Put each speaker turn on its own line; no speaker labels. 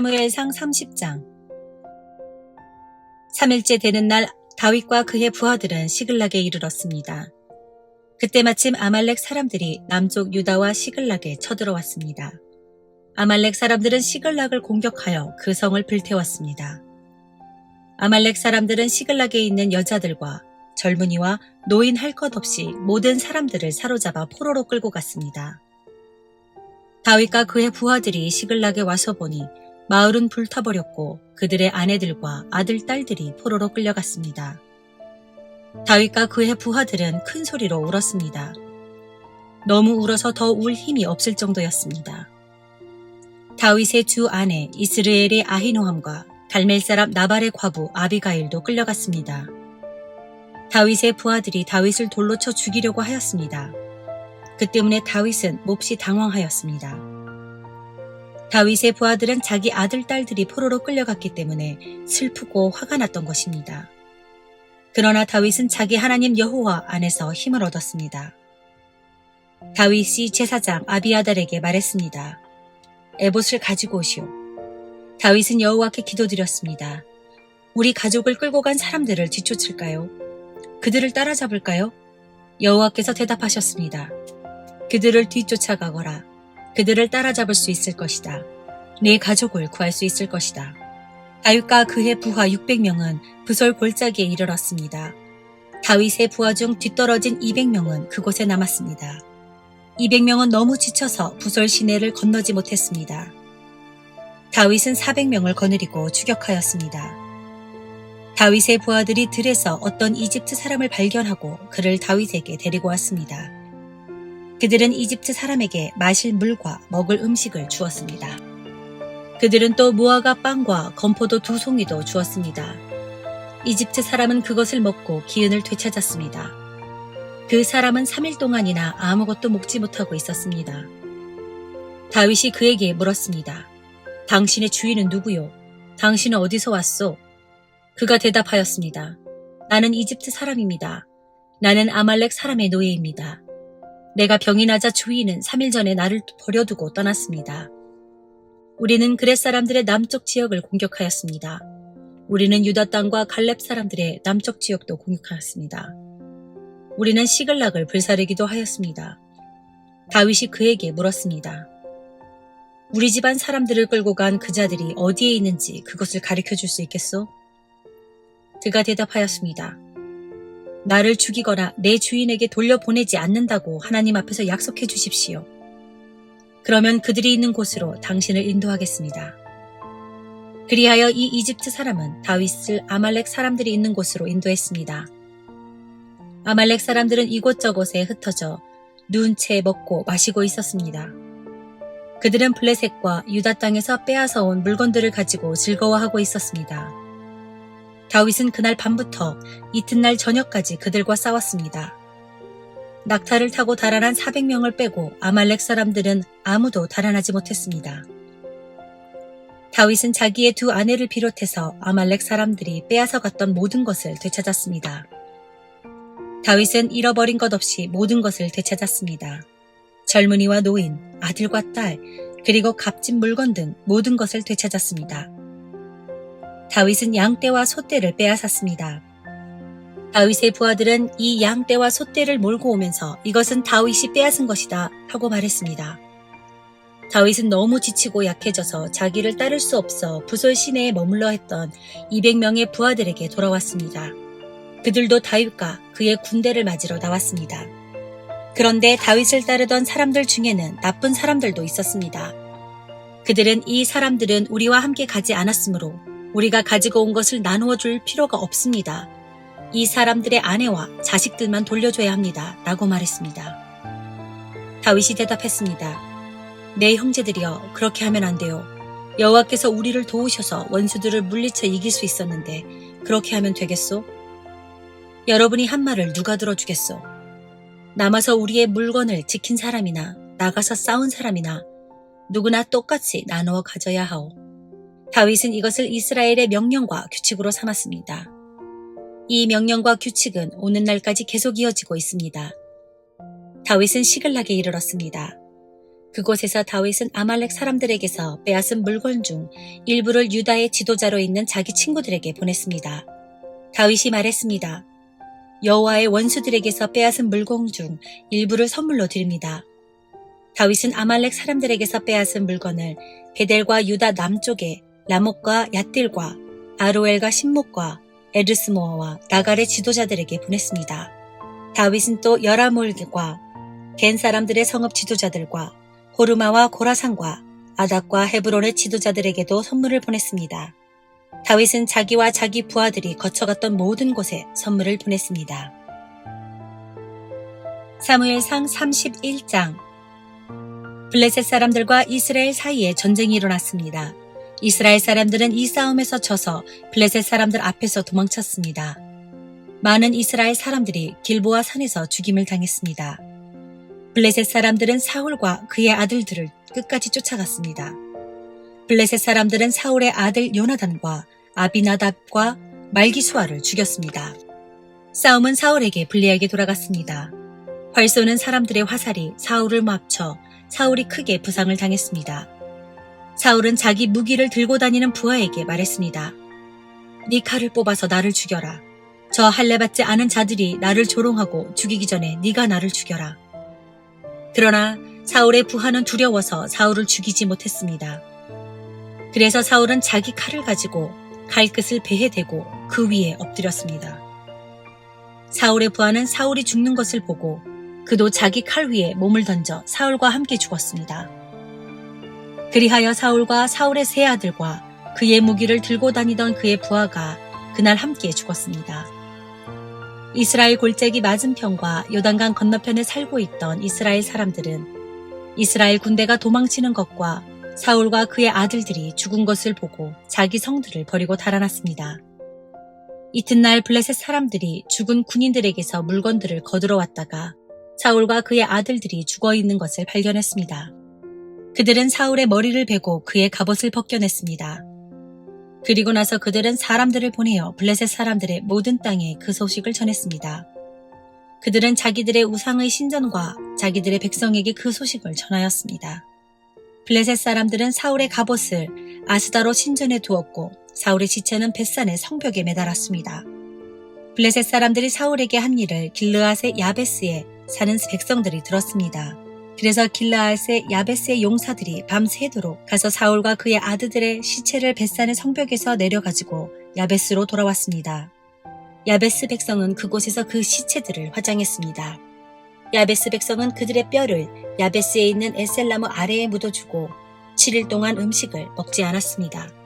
사무엘상 30장 3일째 되는 날 다윗과 그의 부하들은 시글락에 이르렀습니다. 그때 마침 아말렉 사람들이 남쪽 유다와 시글락에 쳐들어왔습니다. 아말렉 사람들은 시글락을 공격하여 그 성을 불태웠습니다. 아말렉 사람들은 시글락에 있는 여자들과 젊은이와 노인 할 것 없이 모든 사람들을 사로잡아 포로로 끌고 갔습니다. 다윗과 그의 부하들이 시글락에 와서 보니 마을은 불타버렸고 그들의 아내들과 아들, 딸들이 포로로 끌려갔습니다. 다윗과 그의 부하들은 큰 소리로 울었습니다. 너무 울어서 더 울 힘이 없을 정도였습니다. 다윗의 주 아내 이스르엘의 아히노함과 달멜 사람 나발의 과부 아비가일도 끌려갔습니다. 다윗의 부하들이 다윗을 돌로 쳐 죽이려고 하였습니다. 그 때문에 다윗은 몹시 당황하였습니다. 다윗의 부하들은 자기 아들, 딸들이 포로로 끌려갔기 때문에 슬프고 화가 났던 것입니다. 그러나 다윗은 자기 하나님 여호와 안에서 힘을 얻었습니다. 다윗이 제사장 아비아달에게 말했습니다. 에봇을 가지고 오시오. 다윗은 여호와께 기도드렸습니다. 우리 가족을 끌고 간 사람들을 뒤쫓을까요? 그들을 따라잡을까요? 여호와께서 대답하셨습니다. 그들을 뒤쫓아가거라. 그들을 따라잡을 수 있을 것이다. 내 가족을 구할 수 있을 것이다. 다윗과 그의 부하 600명은 부솔 골짜기에 이르렀습니다. 다윗의 부하 중 뒤떨어진 200명은 그곳에 남았습니다. 200명은 너무 지쳐서 부솔 시내를 건너지 못했습니다. 다윗은 400명을 거느리고 추격하였습니다. 다윗의 부하들이 들에서 어떤 이집트 사람을 발견하고 그를 다윗에게 데리고 왔습니다. 그들은 이집트 사람에게 마실 물과 먹을 음식을 주었습니다. 그들은 또 무화과 빵과 건포도 두 송이도 주었습니다. 이집트 사람은 그것을 먹고 기운을 되찾았습니다. 그 사람은 3일 동안이나 아무것도 먹지 못하고 있었습니다. 다윗이 그에게 물었습니다. 당신의 주인은 누구요? 당신은 어디서 왔소? 그가 대답하였습니다. 나는 이집트 사람입니다. 나는 아말렉 사람의 노예입니다. 내가 병이 나자 주인은 3일 전에 나를 버려두고 떠났습니다. 우리는 그렛 사람들의 남쪽 지역을 공격하였습니다. 우리는 유다 땅과 갈렙 사람들의 남쪽 지역도 공격하였습니다. 우리는 시글락을 불사르기도 하였습니다. 다윗이 그에게 물었습니다. 우리 집안 사람들을 끌고 간 그 자들이 어디에 있는지 그것을 가르쳐 줄 수 있겠소? 그가 대답하였습니다. 나를 죽이거나 내 주인에게 돌려보내지 않는다고 하나님 앞에서 약속해 주십시오. 그러면 그들이 있는 곳으로 당신을 인도하겠습니다. 그리하여 이 이집트 사람은 다윗을 아말렉 사람들이 있는 곳으로 인도했습니다. 아말렉 사람들은 이곳저곳에 흩어져 누운 채 먹고 마시고 있었습니다. 그들은 블레셋과 유다 땅에서 빼앗아 온 물건들을 가지고 즐거워하고 있었습니다. 다윗은 그날 밤부터 이튿날 저녁까지 그들과 싸웠습니다. 낙타를 타고 달아난 400명을 빼고 아말렉 사람들은 아무도 달아나지 못했습니다. 다윗은 자기의 두 아내를 비롯해서 아말렉 사람들이 빼앗아 갔던 모든 것을 되찾았습니다. 다윗은 잃어버린 것 없이 모든 것을 되찾았습니다. 젊은이와 노인, 아들과 딸, 그리고 값진 물건 등 모든 것을 되찾았습니다. 다윗은 양떼와 소떼를 빼앗았습니다. 다윗의 부하들은 이 양떼와 소떼를 몰고 오면서 이것은 다윗이 빼앗은 것이다 하고 말했습니다. 다윗은 너무 지치고 약해져서 자기를 따를 수 없어 부솔 시내에 머물러 했던 200명의 부하들에게 돌아왔습니다. 그들도 다윗과 그의 군대를 맞으러 나왔습니다. 그런데 다윗을 따르던 사람들 중에는 나쁜 사람들도 있었습니다. 그들은 이 사람들은 우리와 함께 가지 않았으므로 우리가 가지고 온 것을 나누어 줄 필요가 없습니다. 이 사람들의 아내와 자식들만 돌려줘야 합니다. 라고 말했습니다. 다윗이 대답했습니다. 내 형제들이여 그렇게 하면 안 돼요. 여호와께서 우리를 도우셔서 원수들을 물리쳐 이길 수 있었는데 그렇게 하면 되겠소? 여러분이 한 말을 누가 들어주겠소? 남아서 우리의 물건을 지킨 사람이나 나가서 싸운 사람이나 누구나 똑같이 나누어 가져야 하오. 다윗은 이것을 이스라엘의 명령과 규칙으로 삼았습니다. 이 명령과 규칙은 오늘날까지 계속 이어지고 있습니다. 다윗은 시글락에 이르렀습니다. 그곳에서 다윗은 아말렉 사람들에게서 빼앗은 물건 중 일부를 유다의 지도자로 있는 자기 친구들에게 보냈습니다. 다윗이 말했습니다. 여호와의 원수들에게서 빼앗은 물건 중 일부를 선물로 드립니다. 다윗은 아말렉 사람들에게서 빼앗은 물건을 베델과 유다 남쪽에 라목과 얏딜과 아로엘과 신목과 에르스모아와 나갈의 지도자들에게 보냈습니다. 다윗은 또 여라몰과 겐 사람들의 성읍 지도자들과 호르마와 고라산과 아닥과 헤브론의 지도자들에게도 선물을 보냈습니다. 다윗은 자기와 자기 부하들이 거쳐갔던 모든 곳에 선물을 보냈습니다. 사무엘상 31장 블레셋 사람들과 이스라엘 사이에 전쟁이 일어났습니다. 이스라엘 사람들은 이 싸움에서 져서 블레셋 사람들 앞에서 도망쳤습니다. 많은 이스라엘 사람들이 길보아 산에서 죽임을 당했습니다. 블레셋 사람들은 사울과 그의 아들들을 끝까지 쫓아갔습니다. 블레셋 사람들은 사울의 아들 요나단과 아비나답과 말기수아를 죽였습니다. 싸움은 사울에게 불리하게 돌아갔습니다. 활 쏘는 사람들의 화살이 사울을 맞춰 사울이 크게 부상을 당했습니다. 사울은 자기 무기를 들고 다니는 부하에게 말했습니다. 네 칼을 뽑아서 나를 죽여라. 저 할례 받지 않은 자들이 나를 조롱하고 죽이기 전에 네가 나를 죽여라. 그러나 사울의 부하는 두려워서 사울을 죽이지 못했습니다. 그래서 사울은 자기 칼을 가지고 칼끝을 배에 대고 그 위에 엎드렸습니다. 사울의 부하는 사울이 죽는 것을 보고 그도 자기 칼 위에 몸을 던져 사울과 함께 죽었습니다. 그리하여 사울과 사울의 세 아들과 그의 무기를 들고 다니던 그의 부하가 그날 함께 죽었습니다. 이스라엘 골짜기 맞은편과 요단강 건너편에 살고 있던 이스라엘 사람들은 이스라엘 군대가 도망치는 것과 사울과 그의 아들들이 죽은 것을 보고 자기 성들을 버리고 달아났습니다. 이튿날 블레셋 사람들이 죽은 군인들에게서 물건들을 거들어 왔다가 사울과 그의 아들들이 죽어 있는 것을 발견했습니다. 그들은 사울의 머리를 베고 그의 갑옷을 벗겨냈습니다. 그리고 나서 그들은 사람들을 보내어 블레셋 사람들의 모든 땅에 그 소식을 전했습니다. 그들은 자기들의 우상의 신전과 자기들의 백성에게 그 소식을 전하였습니다. 블레셋 사람들은 사울의 갑옷을 아스다로 신전에 두었고 사울의 시체는 벳산의 성벽에 매달았습니다. 블레셋 사람들이 사울에게 한 일을 길르앗의 야베스에 사는 백성들이 들었습니다. 그래서 길라앗의 야베스의 용사들이 밤새도록 가서 사울과 그의 아들들의 시체를 벳산의 성벽에서 내려가지고 야베스로 돌아왔습니다. 야베스 백성은 그곳에서 그 시체들을 화장했습니다. 야베스 백성은 그들의 뼈를 야베스에 있는 에셀나무 아래에 묻어주고 7일 동안 음식을 먹지 않았습니다.